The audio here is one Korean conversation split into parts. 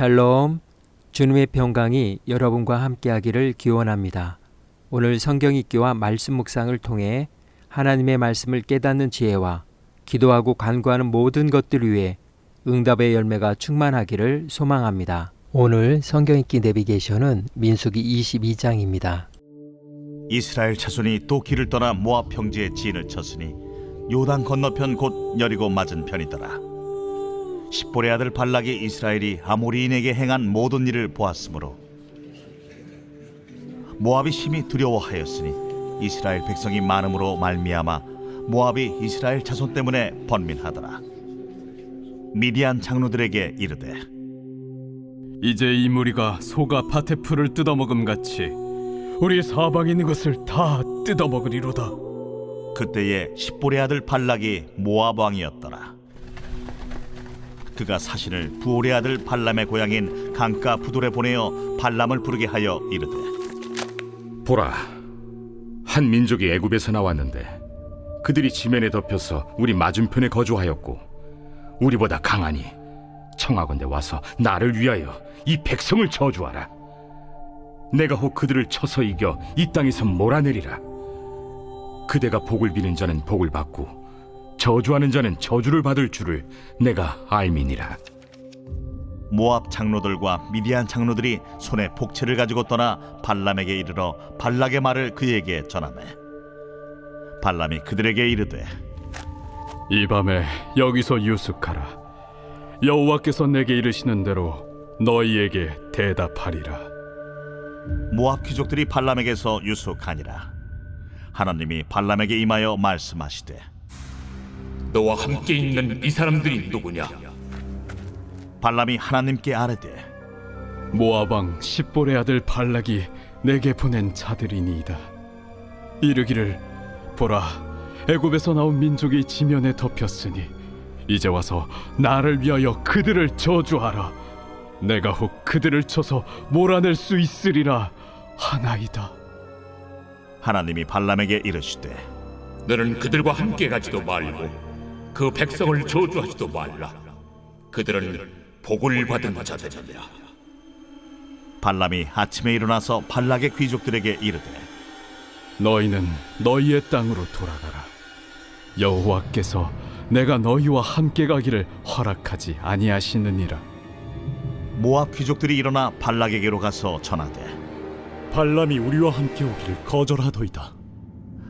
샬롬, 주님의 평강이 여러분과 함께하기를 기원합니다. 오늘 성경 읽기와 말씀 묵상을 통해 하나님의 말씀을 깨닫는 지혜와 기도하고 간구하는 모든 것들 위해 응답의 열매가 충만하기를 소망합니다. 오늘 성경 읽기 내비게이션은 민수기 22장입니다. 이스라엘 자손이 또 길을 떠나 모압 평지에 진을 쳤으니 요단 건너편 곧 여리고 맞은 편이더라. 십볼의 아들 발락이 이스라엘이 아모리인에게 행한 모든 일을 보았으므로 모압이 심히 두려워하였으니 이스라엘 백성이 많음으로 말미암아 모압이 이스라엘 자손 때문에 번민하더라. 미디안 장로들에게 이르되 이제 이 무리가 소가 밭의 풀을 뜯어먹음 같이 우리 사방에 있는 것을 다 뜯어먹으리로다. 그때에 십볼의 아들 발락이 모압 왕이었더라. 그가 사신을 부올의 아들 발람의 고향인 강가 부돌에 보내어 발람을 부르게 하여 이르되 보라, 한 민족이 애굽에서 나왔는데 그들이 지면에 덮여서 우리 맞은편에 거주하였고 우리보다 강하니 청하건대 와서 나를 위하여 이 백성을 저주하라. 내가 혹 그들을 쳐서 이겨 이 땅에서 몰아내리라. 그대가 복을 비는 자는 복을 받고 저주하는 자는 저주를 받을 줄을 내가 알미니라. 모압 장로들과 미디안 장로들이 손에 복채를 가지고 떠나 발람에게 이르러 발락의 말을 그에게 전하매 발람이 그들에게 이르되 이 밤에 여기서 유숙하라. 여호와께서 내게 이르시는 대로 너희에게 대답하리라. 모압 귀족들이 발람에게서 유숙하니라 하나님이 발람에게 임하여 말씀하시되 너와 함께 있는 이 사람들이 누구냐? 발람이 하나님께 아뢰되 왕 십볼의 아들 발락이 내게 보낸 자들이니이다. 이르기를 보라 애굽에서 나온 민족이 지면에 덮였으니 이제 와서 나를 위하여 그들을 저주하라. 내가 혹 그들을 쳐서 몰아낼 수 있으리라 하나이다. 하나님이 발람에게 이르시되 너는 그들과 함께 가지도 말고 그 백성을 저주하지도 말라. 그들은 복을 받은 자들이라. 발람이 아침에 일어나서 발락의 귀족들에게 이르되 너희는 너희의 땅으로 돌아가라. 여호와께서 내가 너희와 함께 가기를 허락하지 아니하시느니라. 모압 귀족들이 일어나 발락에게로 가서 전하되 발람이 우리와 함께 오기를 거절하더이다.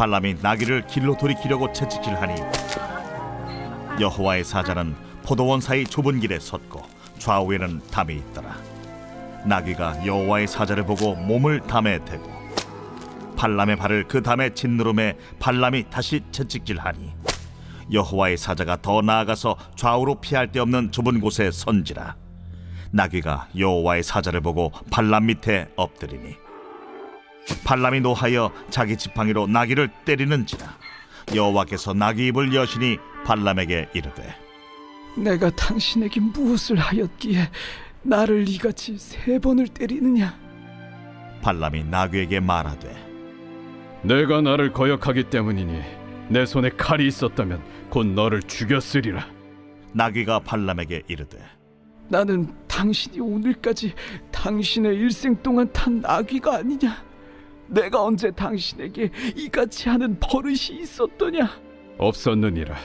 발람이 나귀를 길로 돌이키려고 채찍질하니 여호와의 사자는 포도원 사이 좁은 길에 섰고 좌우에는 담이 있더라. 나귀가 여호와의 사자를 보고 몸을 담에 대고 발람의 발을 그 담에 짓누름에 발람이 다시 채찍질하니 여호와의 사자가 더 나아가서 좌우로 피할 데 없는 좁은 곳에 선지라. 나귀가 여호와의 사자를 보고 발람 밑에 엎드리니 발람이 노하여 자기 지팡이로 나귀를 때리는지라 여호와께서 나귀 입을 여시니 발람에게 이르되 내가 당신에게 무엇을 하였기에 나를 이같이 세 번을 때리느냐? 발람이 나귀에게 말하되 내가 나를 거역하기 때문이니 내 손에 칼이 있었다면 곧 너를 죽였으리라. 나귀가 발람에게 이르되 나는 당신이 오늘까지 당신의 일생 동안 탄 나귀가 아니냐? 내가 언제 당신에게 이같이 하는 버릇이 있었더냐? 없었느니라.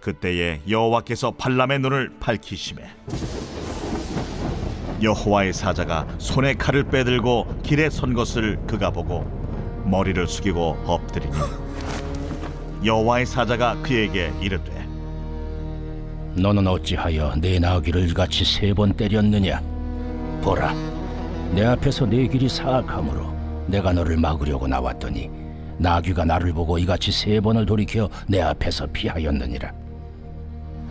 그때에 여호와께서 발람의 눈을 밝히심에 여호와의 사자가 손에 칼을 빼들고 길에 선 것을 그가 보고 머리를 숙이고 엎드리니 여호와의 사자가 그에게 이르되 너는 어찌하여 내 나귀를 이같이 세 번 때렸느냐? 보라, 내 앞에서 내 길이 사악하므로 내가 너를 막으려고 나왔더니 나귀가 나를 보고 이같이 세 번을 돌이켜 내 앞에서 피하였느니라.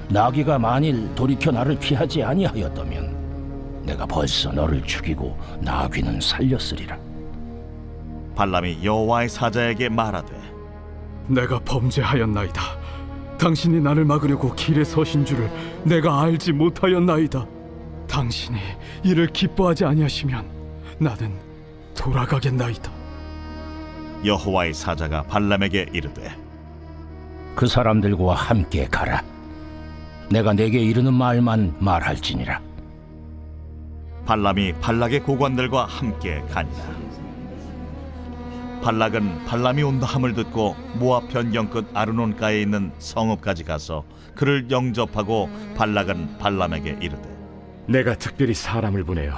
나귀가 만일 돌이켜 나를 피하지 아니하였다면 내가 벌써 너를 죽이고 나귀는 살렸으리라. 발람이 여호와의 사자에게 말하되 내가 범죄하였나이다. 당신이 나를 막으려고 길에 서신 줄을 내가 알지 못하였나이다. 당신이 이를 기뻐하지 아니하시면 나는 돌아가겠나이다. 여호와의 사자가 발람에게 이르되 그 사람들과 함께 가라. 내가 내게 이르는 말만 말할지니라. 발람이 발락의 고관들과 함께 가니라 발락은 발람이 온다 함을 듣고 모압 변경 끝 아르논가에 있는 성읍까지 가서 그를 영접하고 발락은 발람에게 이르되 내가 특별히 사람을 보내어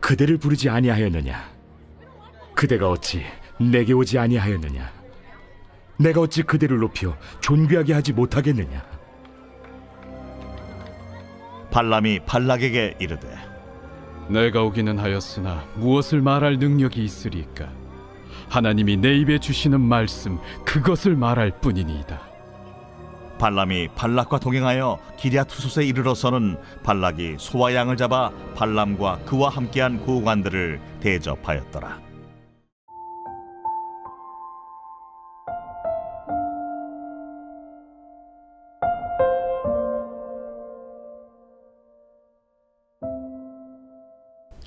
그대를 부르지 아니하였느냐? 그대가 어찌 내게 오지 아니하였느냐? 내가 어찌 그대를 높여 존귀하게 하지 못하겠느냐? 발람이 발락에게 이르되 내가 오기는 하였으나 무엇을 말할 능력이 있으리까? 하나님이 내 입에 주시는 말씀 그것을 말할 뿐이니이다. 발람이 발락과 동행하여 기랴투솥에 이르러서는 발락이 소와 양을 잡아 발람과 그와 함께한 고관들을 대접하였더라.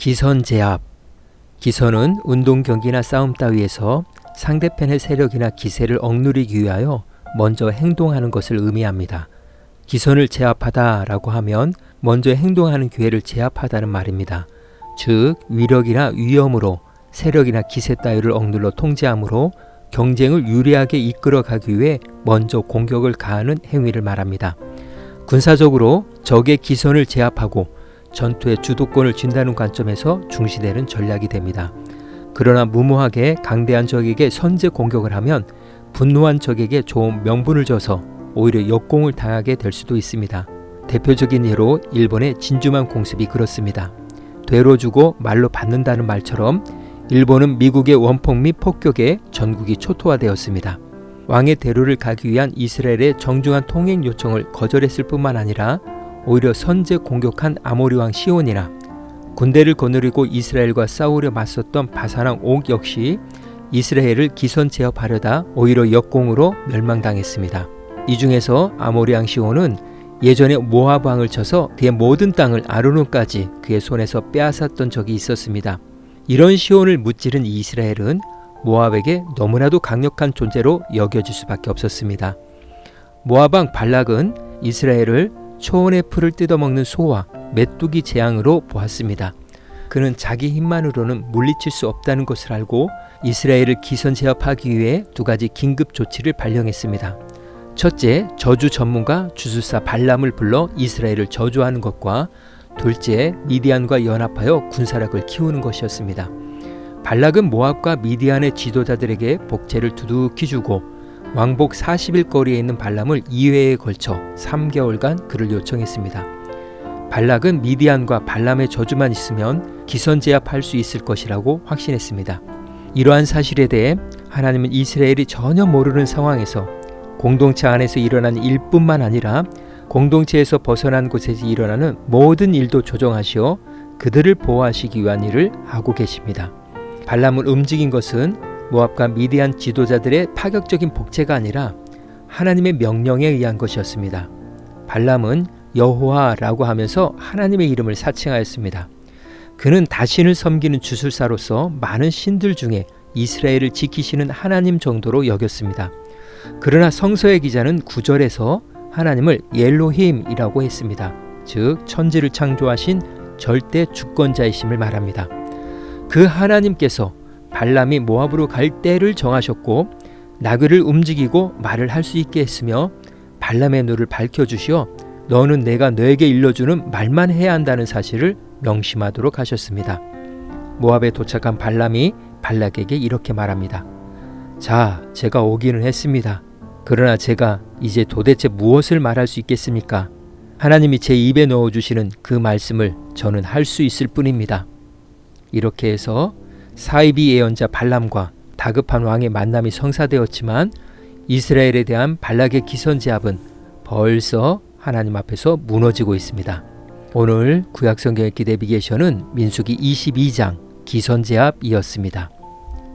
기선 제압. 기선은 운동 경기나 싸움 따위에서 상대편의 세력이나 기세를 억누르기 위하여 먼저 행동하는 것을 의미합니다. 기선을 제압하다라고 하면 먼저 행동하는 기회를 제압하다는 말입니다. 즉 위력이나 위험으로 세력이나 기세 따위를 억눌러 통제함으로 경쟁을 유리하게 이끌어 가기 위해 먼저 공격을 가하는 행위를 말합니다. 군사적으로 적의 기선을 제압하고 전투의 주도권을 쥔다는 관점에서 중시되는 전략이 됩니다. 그러나 무모하게 강대한 적에게 선제 공격을 하면 분노한 적에게 좋은 명분을 줘서 오히려 역공을 당하게 될 수도 있습니다. 대표적인 예로 일본의 진주만 공습이 그렇습니다. 되로 주고 말로 받는다는 말처럼 일본은 미국의 원폭 및 폭격에 전국이 초토화되었습니다. 왕의 대로를 가기 위한 이스라엘의 정중한 통행 요청을 거절했을 뿐만 아니라 오히려 선제 공격한 아모리 왕 시온이나 군대를 거느리고 이스라엘과 싸우려 맞섰던 바사랑 옥 역시 이스라엘을 기선 제압하려다 오히려 역공으로 멸망당했습니다. 이 중에서 아모리 왕 시온은 예전에 모압 왕을 쳐서 그의 모든 땅을 아르논까지 그의 손에서 빼앗았던 적이 있었습니다. 이런 시온을 무찌른 이스라엘은 모압에게 너무나도 강력한 존재로 여겨질 수밖에 없었습니다. 모압 왕 발락은 이스라엘을 초원의 풀을 뜯어먹는 소와 메뚜기 재앙으로 보았습니다. 그는 자기 힘만으로는 물리칠 수 없다는 것을 알고 이스라엘을 기선 제압하기 위해 두 가지 긴급 조치를 발령했습니다. 첫째, 저주 전문가 주술사 발람을 불러 이스라엘을 저주하는 것과 둘째, 미디안과 연합하여 군사력을 키우는 것이었습니다. 발락은 모압과 미디안의 지도자들에게 복제를 두둑히 주고 왕복 40일 거리에 있는 발람을 2회에 걸쳐 3개월간 그를 요청했습니다. 발락은 미디안과 발람의 저주만 있으면 기선 제압할 수 있을 것이라고 확신했습니다. 이러한 사실에 대해 하나님은 이스라엘이 전혀 모르는 상황에서 공동체 안에서 일어난 일뿐만 아니라 공동체에서 벗어난 곳에서 일어나는 모든 일도 조정하시어 그들을 보호하시기 위한 일을 하고 계십니다. 발람을 움직인 것은 모압과 미디안 지도자들의 파격적인 복제가 아니라 하나님의 명령에 의한 것이었습니다. 발람은 여호와라고 하면서 하나님의 이름을 사칭하였습니다. 그는 다신을 섬기는 주술사로서 많은 신들 중에 이스라엘을 지키시는 하나님 정도로 여겼습니다. 그러나 성서의 기자는 구절에서 하나님을 옐로힘이라고 했습니다. 즉 천지를 창조하신 절대 주권자이심을 말합니다. 그 하나님께서 발람이 모압으로 갈 때를 정하셨고 나귀를 움직이고 말을 할 수 있게 했으며 발람의 눈을 밝혀 주시어 너는 내가 너에게 일러주는 말만 해야 한다는 사실을 명심하도록 하셨습니다. 모압에 도착한 발람이 발락에게 이렇게 말합니다. 자, 제가 오기는 했습니다. 그러나 제가 이제 도대체 무엇을 말할 수 있겠습니까? 하나님이 제 입에 넣어 주시는 그 말씀을 저는 할 수 있을 뿐입니다. 이렇게 해서 사이비 예언자 발람과 다급한 왕의 만남이 성사되었지만 이스라엘에 대한 발락의 기선 제압은 벌써 하나님 앞에서 무너지고 있습니다. 오늘 구약 성경의 기대비게션은 민수기 22장 기선 제압이었습니다.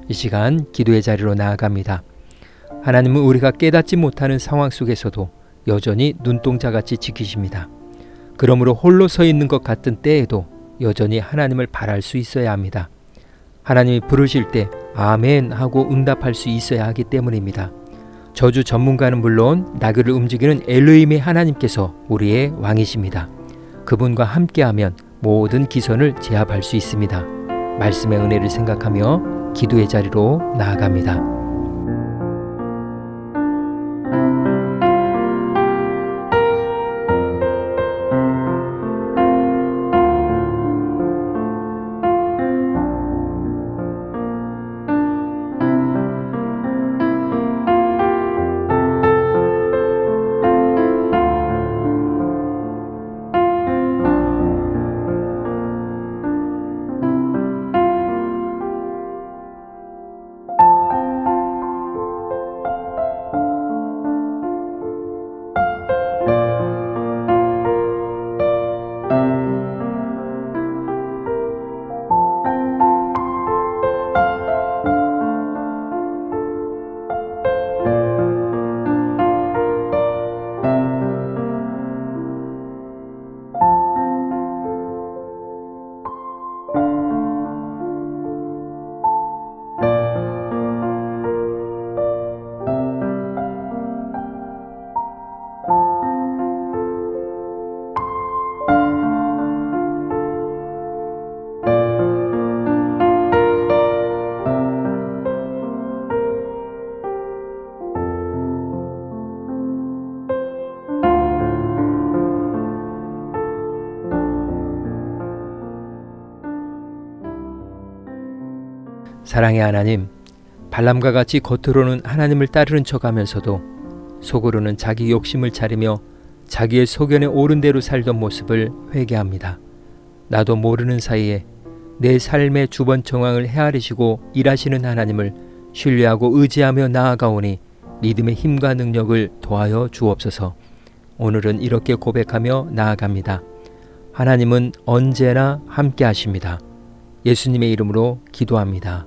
이 시간 기도의 자리로 나아갑니다. 하나님은 우리가 깨닫지 못하는 상황 속에서도 여전히 눈동자같이 지키십니다. 그러므로 홀로 서 있는 것 같은 때에도 여전히 하나님을 바랄 수 있어야 합니다. 하나님이 부르실 때 아멘 하고 응답할 수 있어야 하기 때문입니다. 저주 전문가는 물론 나그를 움직이는 엘로임의 하나님께서 우리의 왕이십니다. 그분과 함께하면 모든 기선을 제압할 수 있습니다. 말씀의 은혜를 생각하며 기도의 자리로 나아갑니다. 사랑의 하나님, 발람과 같이 겉으로는 하나님을 따르는 척하면서도 속으로는 자기 욕심을 차리며 자기의 소견에 옳은 대로 살던 모습을 회개합니다. 나도 모르는 사이에 내 삶의 주번 정황을 헤아리시고 일하시는 하나님을 신뢰하고 의지하며 나아가오니 믿음의 힘과 능력을 도하여 주옵소서. 오늘은 이렇게 고백하며 나아갑니다. 하나님은 언제나 함께 하십니다. 예수님의 이름으로 기도합니다.